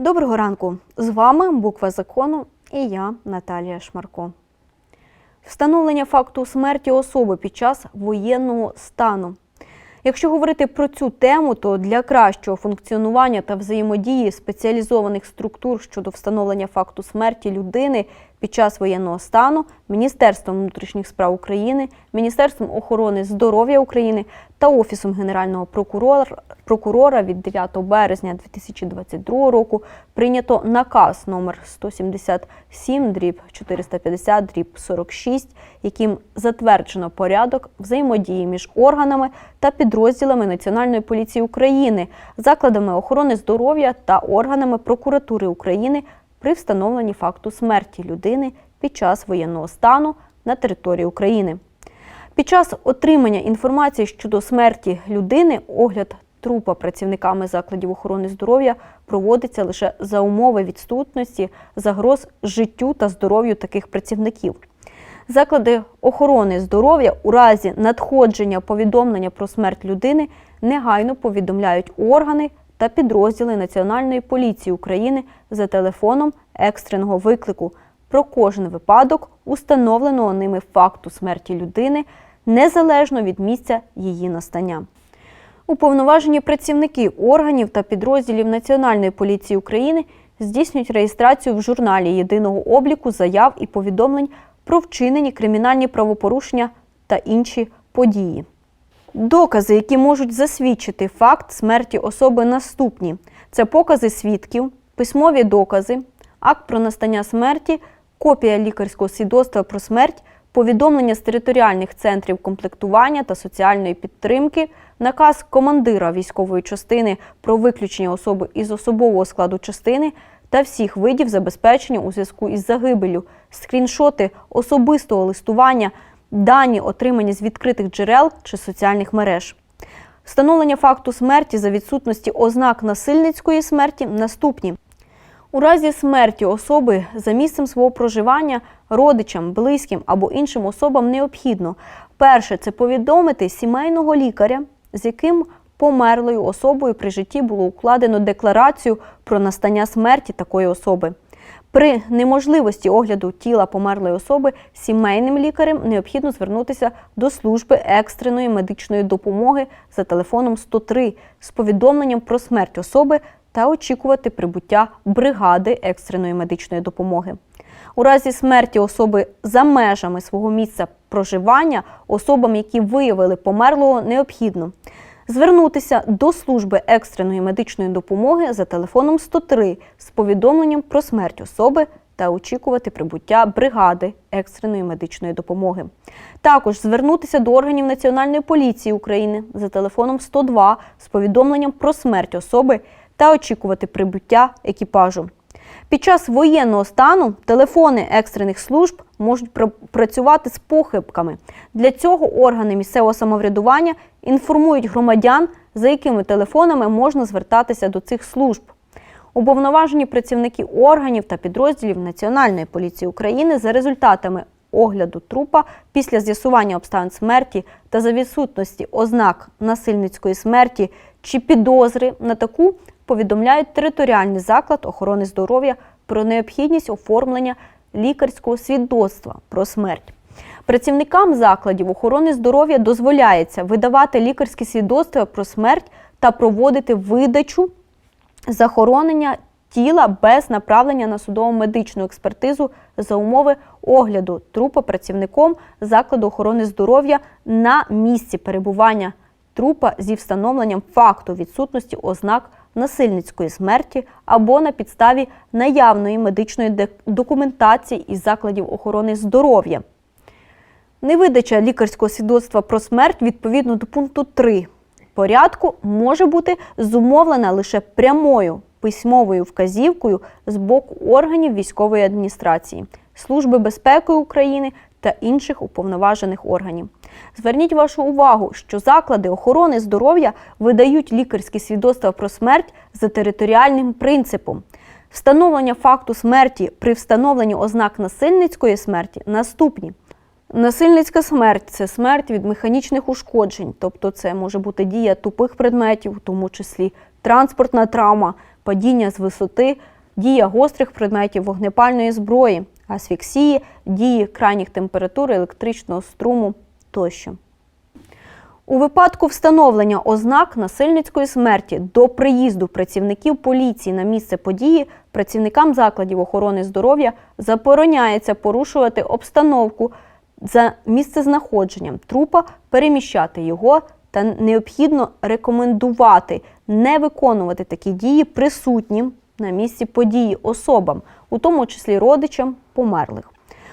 Доброго ранку! З вами буква закону і я, Наталія Шмарко. Встановлення факту смерті особи під час воєнного стану. Якщо говорити про цю тему, то для кращого функціонування та взаємодії спеціалізованих структур щодо встановлення факту смерті людини під час воєнного стану Міністерством внутрішніх справ України, Міністерством охорони здоров'я України та Офісом Генерального прокурора, від 9 березня 2022 року прийнято наказ номер 177 дріб 450 дріб 46, яким затверджено порядок взаємодії між органами та підрозділами Національної поліції України, закладами охорони здоров'я та органами прокуратури України при встановленні факту смерті людини під час воєнного стану на території України. Під час отримання інформації щодо смерті людини огляд трупа працівниками закладів охорони здоров'я проводиться лише за умови відсутності загроз життю та здоров'ю таких працівників. Заклади охорони здоров'я у разі надходження повідомлення про смерть людини негайно повідомляють органи та підрозділи Національної поліції України за телефоном екстреного виклику про кожен випадок установленого ними факту смерті людини незалежно від місця її настання. Уповноважені працівники органів та підрозділів Національної поліції України здійснюють реєстрацію в журналі єдиного обліку заяв і повідомлень про вчинені кримінальні правопорушення та інші події. Докази, які можуть засвідчити факт смерті особи, наступні: це покази свідків, письмові докази, акт про настання смерті, копія лікарського свідоцтва про смерть, повідомлення з територіальних центрів комплектування та соціальної підтримки, наказ командира військової частини про виключення особи із особового складу частини та всіх видів забезпечення у зв'язку із загибелю, скріншоти особистого листування, дані, отримані з відкритих джерел чи соціальних мереж. Встановлення факту смерті за відсутності ознак насильницької смерті наступні. У разі смерті особи за місцем свого проживання родичам, близьким або іншим особам необхідно перше це повідомити сімейного лікаря, з яким померлою особою при житті було укладено декларацію про настання смерті такої особи. При неможливості огляду тіла померлої особи сімейним лікарем необхідно звернутися до служби екстреної медичної допомоги за телефоном 103 з повідомленням про смерть особи та очікувати прибуття бригади екстреної медичної допомоги. У разі смерті особи за межами свого місця проживання особам, які виявили померлого, необхідно звернутися до служби екстреної медичної допомоги за телефоном 103 з повідомленням про смерть особи та очікувати прибуття бригади екстреної медичної допомоги. Також звернутися до органів Національної поліції України за телефоном 102 з повідомленням про смерть особи та очікувати прибуття екіпажу. Під час воєнного стану телефони екстрених служб можуть пр- працювати з похибками. Для цього органи місцевого самоврядування інформують громадян, за якими телефонами можна звертатися до цих служб. Уповноважені працівники органів та підрозділів Національної поліції України за результатами огляду трупа після з'ясування обставин смерті та за відсутності ознак насильницької смерті чи підозри на таку повідомляють територіальний заклад охорони здоров'я про необхідність оформлення лікарського свідоцтва про смерть. Працівникам закладів охорони здоров'я дозволяється видавати лікарські свідоцтва про смерть та проводити видачу захоронення тіла без направлення на судово медичну експертизу за умови огляду трупа працівником закладу охорони здоров'я на місці перебування трупа зі встановленням факту відсутності ознак насильницької смерті або на підставі наявної медичної документації із закладів охорони здоров'я. Невидача лікарського свідоцтва про смерть відповідно до пункту 3 порядку може бути зумовлена лише прямою письмовою вказівкою з боку органів військової адміністрації, Служби безпеки України та інших уповноважених органів. Зверніть вашу увагу, що заклади охорони здоров'я видають лікарські свідоцтва про смерть за територіальним принципом. Встановлення факту смерті при встановленні ознак насильницької смерті наступні. Насильницька смерть це смерть від механічних ушкоджень, тобто це може бути дія тупих предметів, в тому числі транспортна травма, падіння з висоти, дія гострих предметів вогнепальної зброї, асфіксії, дії крайніх температур електричного струму тощо. У випадку встановлення ознак насильницької смерті до приїзду працівників поліції на місце події працівникам закладів охорони здоров'я забороняється порушувати обстановку за місцезнаходженням трупа, переміщати його та необхідно рекомендувати не виконувати такі дії присутнім на місці події особам, у тому числі родичам померлих.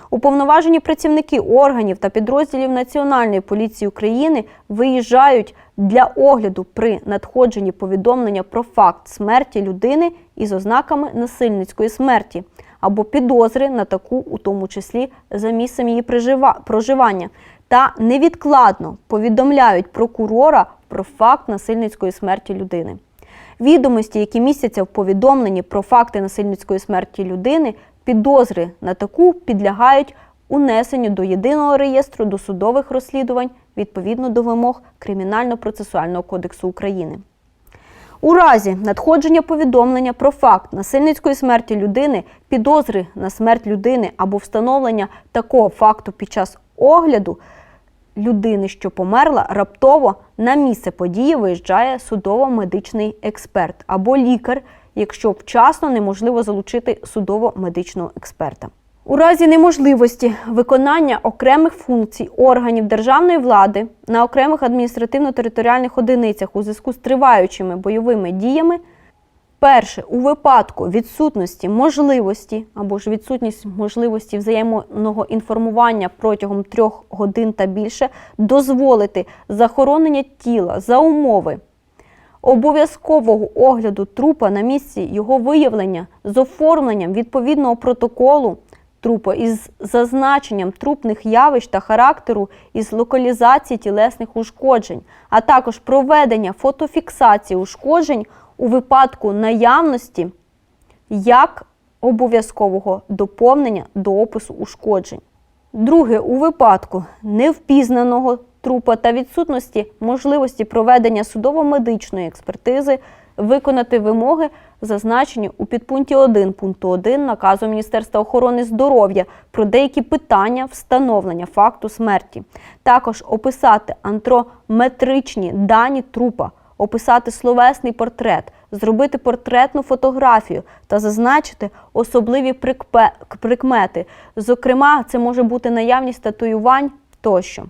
Уповноважені працівники органів та підрозділів Національної поліції України виїжджають для огляду при надходженні повідомлення про факт смерті людини із ознаками насильницької смерті або підозри на таку, у тому числі за місцем її проживання, та невідкладно повідомляють прокурора про факт насильницької смерті людини. Відомості, які містяться в повідомленні про факти насильницької смерті людини, підозри на таку підлягають унесенню до єдиного реєстру досудових розслідувань відповідно до вимог Кримінально-процесуального кодексу України. У разі надходження повідомлення про факт насильницької смерті людини, підозри на смерть людини або встановлення такого факту під час огляду людини, що померла, раптово на місце події виїжджає судово-медичний експерт або лікар, якщо вчасно неможливо залучити судово-медичного експерта. У разі неможливості виконання окремих функцій органів державної влади на окремих адміністративно-територіальних одиницях у зв'язку з триваючими бойовими діями Перше, у випадку відсутності можливості або ж відсутність можливості взаємного інформування протягом трьох годин та більше дозволити захоронення тіла за умови обов'язкового огляду трупа на місці його виявлення з оформленням відповідного протоколу трупа із зазначенням трупних явищ та характеру із локалізації тілесних ушкоджень, а також проведення фотофіксації ушкоджень у випадку наявності як обов'язкового доповнення до опису ушкоджень. Друге, у випадку невпізнаного трупа та відсутності можливості проведення судово-медичної експертизи виконати вимоги, зазначені у підпункті 1 пункту 1 наказу Міністерства охорони здоров'я про деякі питання встановлення факту смерті. Також описати антрометричні дані трупа, описати словесний портрет, зробити портретну фотографію та зазначити особливі прикмети. Зокрема, це може бути наявність татуювань тощо.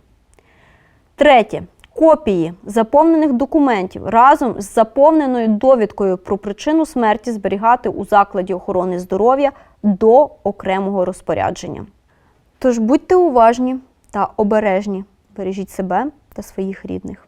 Третє. Копії заповнених документів разом з заповненою довідкою про причину смерті зберігати у закладі охорони здоров'я до окремого розпорядження. Тож будьте уважні та обережні, бережіть себе та своїх рідних.